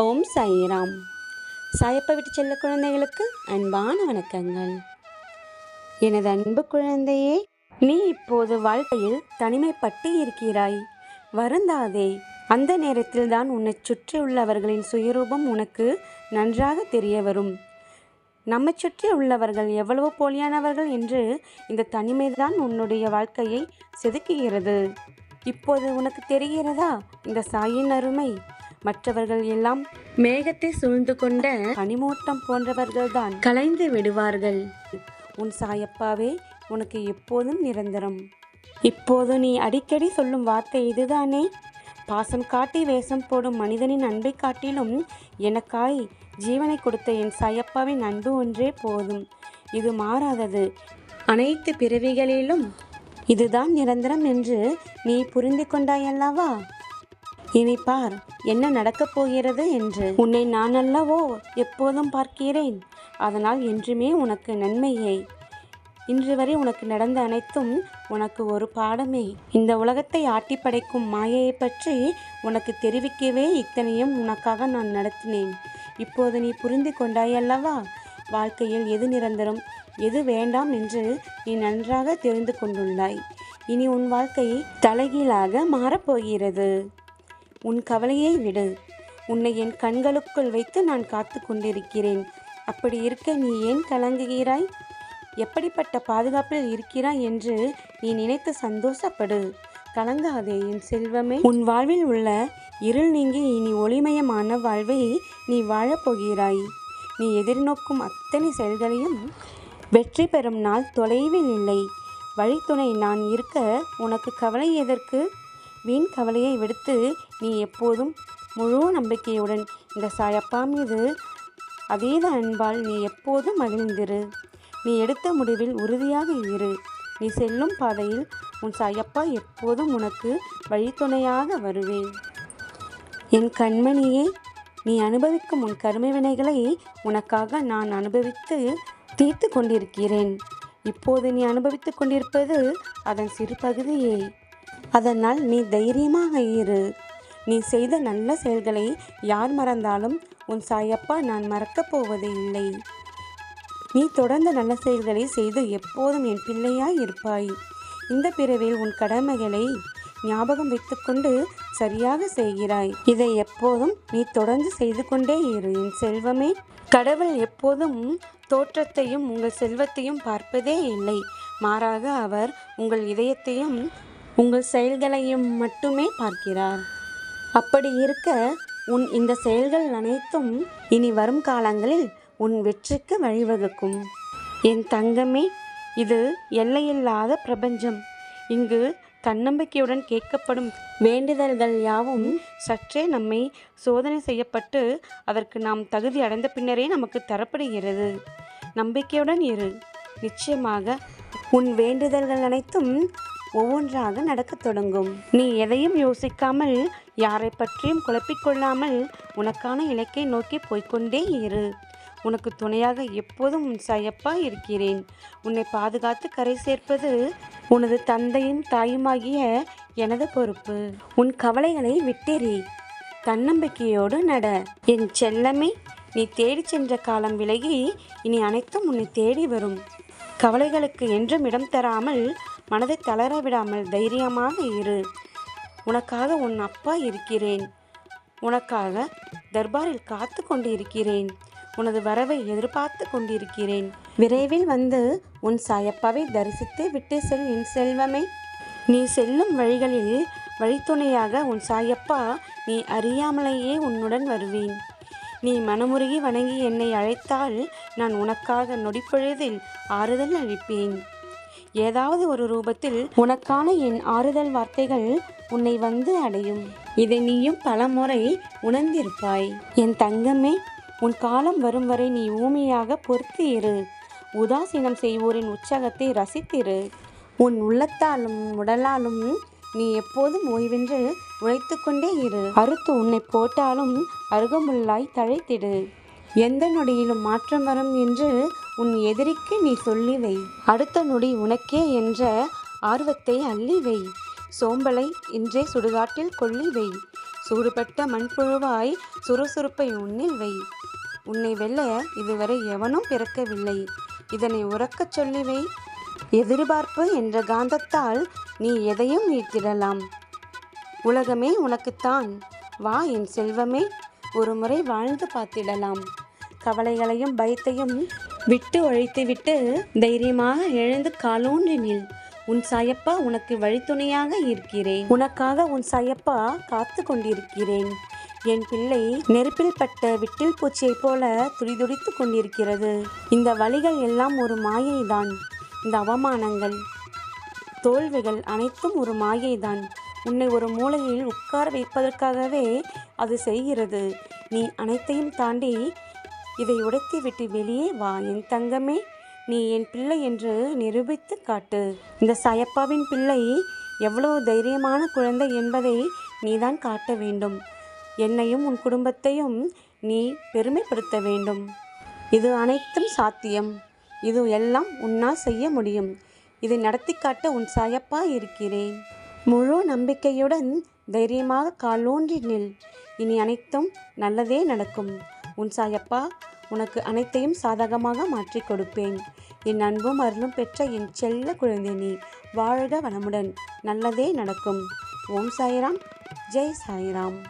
ஓம் சாயிராம். சாயப்பா விட்டு செல்ல குழந்தைகளுக்கு அன்பான வணக்கங்கள். எனது அன்பு குழந்தையே நீ இப்போது வாழ்க்கையில் தனிமைப்பட்டு இருக்கிறாய். வருந்தாதே அந்த நேரத்தில் தான் உன்னை சுற்றியுள்ளவர்களின் சுயரூபம் உனக்கு நன்றாக தெரிய வரும். நம்மை சுற்றி உள்ளவர்கள் எவ்வளவு போலியானவர்கள் என்று இந்த தனிமைதான் உன்னுடைய வாழ்க்கையை செதுக்குகிறது. இப்போது உனக்கு தெரிகிறதா இந்த சாயின் அருமை? மற்றவர்கள் எல்லாம் மேகத்தை சூழ்ந்து கொண்ட பனிமூட்டம் போன்றவர்கள்தான். கலைந்து விடுவார்கள். உன் சாயப்பாவே உனக்கு எப்போதும் நிரந்தரம். இப்போது நீ அடிக்கடி சொல்லும் வார்த்தை இதுதானே? பாசம் காட்டி வேஷம் போடும் மனிதனின் அன்பை காட்டிலும் எனக்காய் ஜீவனை கொடுத்த என் சாயப்பாவின் அன்பு ஒன்றே போதும். இது மாறாதது. அனைத்து பிறவிகளிலும் இதுதான் நிரந்தரம் என்று நீ புரிந்து கொண்டாயல்லவா? இனி பார் என்ன நடக்கப் போகிறது என்று. உன்னை நான் அல்லவோ எப்போதும் பார்க்கிறேன். அதனால் என்றுமே உனக்கு நன்மையே. இன்று வரை உனக்கு நடந்த அனைத்தும் உனக்கு ஒரு பாடமே. இந்த உலகத்தை ஆட்டி படைக்கும் மாயையை பற்றி உனக்கு தெரிவிக்கவே இத்தனையும் உனக்காக நான் நடத்தினேன். இப்போது நீ புரிந்து கொண்டாயல்லவா? வாழ்க்கையில் எது நிரந்தரம் எது வேண்டாம் என்று நீ நன்றாக தெரிந்து கொண்டுள்ளாய். இனி உன் வாழ்க்கை தலைகீழாக மாறப்போகிறது உன் கவலையை விடு. உன்னை என் கண்களுக்குள் வைத்து நான் காத்து கொண்டிருக்கிறேன். அப்படி இருக்க நீ ஏன் கலங்குகிறாய்? எப்படிப்பட்ட பாதுகாப்பில் இருக்கிறாய் என்று நீ நினைத்து சந்தோஷப்படு. கலங்காதே என் செல்வமே. உன் வாழ்வில் உள்ள இருள் நீங்கி இனி ஒளிமயமான வாழ்வை நீ வாழப்போகிறாய் நீ எதிர்நோக்கும் அத்தனை செயல்களையும் வெற்றி பெறும் நாள் தொலைவில் இல்லை. வழித்துணை நான் இருக்க உனக்கு கவலை எதற்கு? வீண் கவலையை விடுத்து நீ எப்போதும் முழு நம்பிக்கையுடன் இந்த சாயப்பா மீது அதீத அன்பால் நீ எப்போதும் மகிழ்ந்திரு. நீ எடுத்த முடிவில் உறுதியாக இரு. நீ செல்லும் பாதையில் உன் சாயப்பா எப்போதும் உனக்கு வழித்துணையாக வருவேன். என் கண்மணியே நீ அனுபவிக்கும் உன் கருமை வினைகளை உனக்காக நான் அனுபவித்து தீர்த்து கொண்டிருக்கிறேன். இப்போது நீ அனுபவித்துக் கொண்டிருப்பது அதன் சிறு பகுதியே. அதனால் நீ தைரியமாக இரு. நீ செய்த நல்ல செயல்களை யார் மறந்தாலும் உன் சாயப்பா நான் மறக்கப் போவது இல்லை. நீ தொடர்ந்து நல்ல செயல்களை செய்து எப்போதும் என் பிள்ளையாய் இருப்பாய். இந்த பிறவில் உன் கடமைகளை ஞாபகம் வைத்துக்கொண்டு சரியாக செய்கிறாய். இதை எப்போதும் நீ தொடர்ந்து செய்து கொண்டே இரு. என் செல்வமே கடவுள் எப்போதும் தோற்றத்தையும் உங்கள் செல்வத்தையும் பார்ப்பதே இல்லை. மாறாக அவர் உங்கள் இதயத்தையும் உங்கள் செயல்களையும் மட்டுமே பார்க்கிறார். அப்படி இருக்க உன் இந்த செயல்கள் அனைத்தும் இனி வரும் காலங்களில் உன் வெற்றிக்கு வழிவகுக்கும். என் தங்கமே இது எல்லையில்லாத பிரபஞ்சம். இங்கு தன்னம்பிக்கையுடன் கேட்கப்படும் வேண்டுதல்கள் யாவும் சற்றே நம்மை சோதனை செய்யப்பட்டு அதற்கு நாம் தகுதி அடைந்த பின்னரே நமக்கு தரப்படுகிறது. நம்பிக்கையுடன் இரு. நிச்சயமாக உன் வேண்டுதல்கள் அனைத்தும் ஒவ்வொன்றாக நடக்கத் தொடங்கும். நீ எதையும் யோசிக்காமல் யாரை பற்றியும் குழப்பிக்கொள்ளாமல் உனக்கான இலக்கை நோக்கி போய்க்கொண்டே இரு. உனக்கு துணையாக எப்போதும் உன் சாயப்பா இருக்கிறேன். உன்னை பாதுகாத்து கரை சேர்ப்பது உனது தந்தையும் தாயுமாகிய எனது பொறுப்பு. உன் கவலைகளை விட்டெறி தன்னம்பிக்கையோடு நட. என் செல்லமே நீ தேடிச் சென்ற காலம் விலகி இனி அனைத்தும் உன்னை தேடி வரும். கவலைகளுக்கு என்றும் இடம் தராமல் மனதை தளர விடாமல் தைரியமாக இரு. உனக்காக உன் அப்பா இருக்கிறேன். உனக்காக தர்பாரில் காத்து கொண்டு இருக்கிறேன் உனது வரவை எதிர்பார்த்து கொண்டிருக்கிறேன். விரைவில் வந்து உன் சாயப்பாவை தரிசித்து விட்டு செல் என் செல்வமே. நீ செல்லும் வழிகளில் வழித்துணையாக உன் சாயப்பா நீ அறியாமலேயே உன்னுடன் வருவேன். நீ மனமுருகி வணங்கி என்னை அழைத்தால் நான் உனக்காக நொடிப்பொழுதில் ஆறுதல் அளிப்பேன். ஏதாவது ஒரு ரூபத்தில் உனக்கான என் ஆறுதல் வார்த்தைகள் உன்னை வந்து அடையும். இதை நீயும் பலமுறை உணர்ந்திருப்பாய். என் தங்கமே உன் காலம் வரும் வரை நீ ஊமையாக பொறுத்து இரு. உதாசீனம் செய்வோரின் உற்சாகத்தை ரசித்திரு. உன் உள்ளத்தாலும் உடலாலும் நீ எப்போதும் ஓய்வென்று உழைத்து கொண்டே இரு. அறுத்து உன்னை போட்டாலும் அருகமுள்ளாய் தழைத்திடு. எந்த நொடியிலும் மாற்றம் வரும் என்று உன் எதிரிக்கு நீ சொல்லி வை. அடுத்த நொடி உனக்கே என்ற ஆர்வத்தை அள்ளி வை. சோம்பலை இன்றே சுடுகாட்டில் கொள்ளி வை. சூடுபட்ட மண்புழுவாய் சுறுசுறுப்பை உன்னில் வை. உன்னை வெல்ல இதுவரை எவனும் பிறக்கவில்லை. இதனை உறக்கச் சொல்லி வை. எதிர்பார்ப்பு என்ற காந்தத்தால் நீ எதையும் ஈர்த்திடலாம் உலகமே உனக்குத்தான். வா என் செல்வமே. ஒரு முறை வாழ்ந்து பார்த்திடலாம். கவலைகளையும் பயத்தையும் விட்டு ஒழித்துவிட்டு தைரியமாக எழுந்து காலூன்றி நில். உன் சாயப்பா உனக்கு வழித்துணையாக இருக்கிறேன். உனக்காக உன் சாயப்பா காத்து கொண்டிருக்கிறேன். என் பிள்ளை நெருப்பில் பட்ட விட்டில் பூச்சியைப் போல துடிதுடித்து கொண்டிருக்கிறது. இந்த வழிகள் எல்லாம் ஒரு மாயைதான். இந்த அவமானங்கள் தோல்விகள் அனைத்தும் ஒரு மாயைதான். உன்னை ஒரு மூலையில் உட்கார வைப்பதற்காகவே அது செய்கிறது. நீ அனைத்தையும் தாண்டி இதை உடைத்துவிட்டு வெளியே வா என் தங்கமே. நீ என் பிள்ளை என்று நிரூபித்து காட்டு. இந்த சாயப்பாவின் பிள்ளை எவ்வளவு தைரியமான குழந்தை என்பதை நீதான் காட்ட வேண்டும். என்னையும் உன் குடும்பத்தையும் நீ பெருமைப்படுத்த வேண்டும். இது அனைத்தும் சாத்தியம். இது எல்லாம் உன்னால் செய்ய முடியும். இதை நடத்தி காட்ட உன் சாயப்பா இருக்கிறேன். முழு நம்பிக்கையுடன் தைரியமாக காலூன்றி நில். இனி அனைத்தும் நல்லதே நடக்கும். உன் சாயப்பா உனக்கு அனைத்தையும் சாதகமாக மாற்றிக் கொடுப்பேன். என் அன்பும் அருளும் பெற்ற என் செல்ல குழந்தை நீ. வாழ்க வளமுடன். நல்லதே நடக்கும். ஓம் சாய்ராம். ஜெய் சாய்ராம்.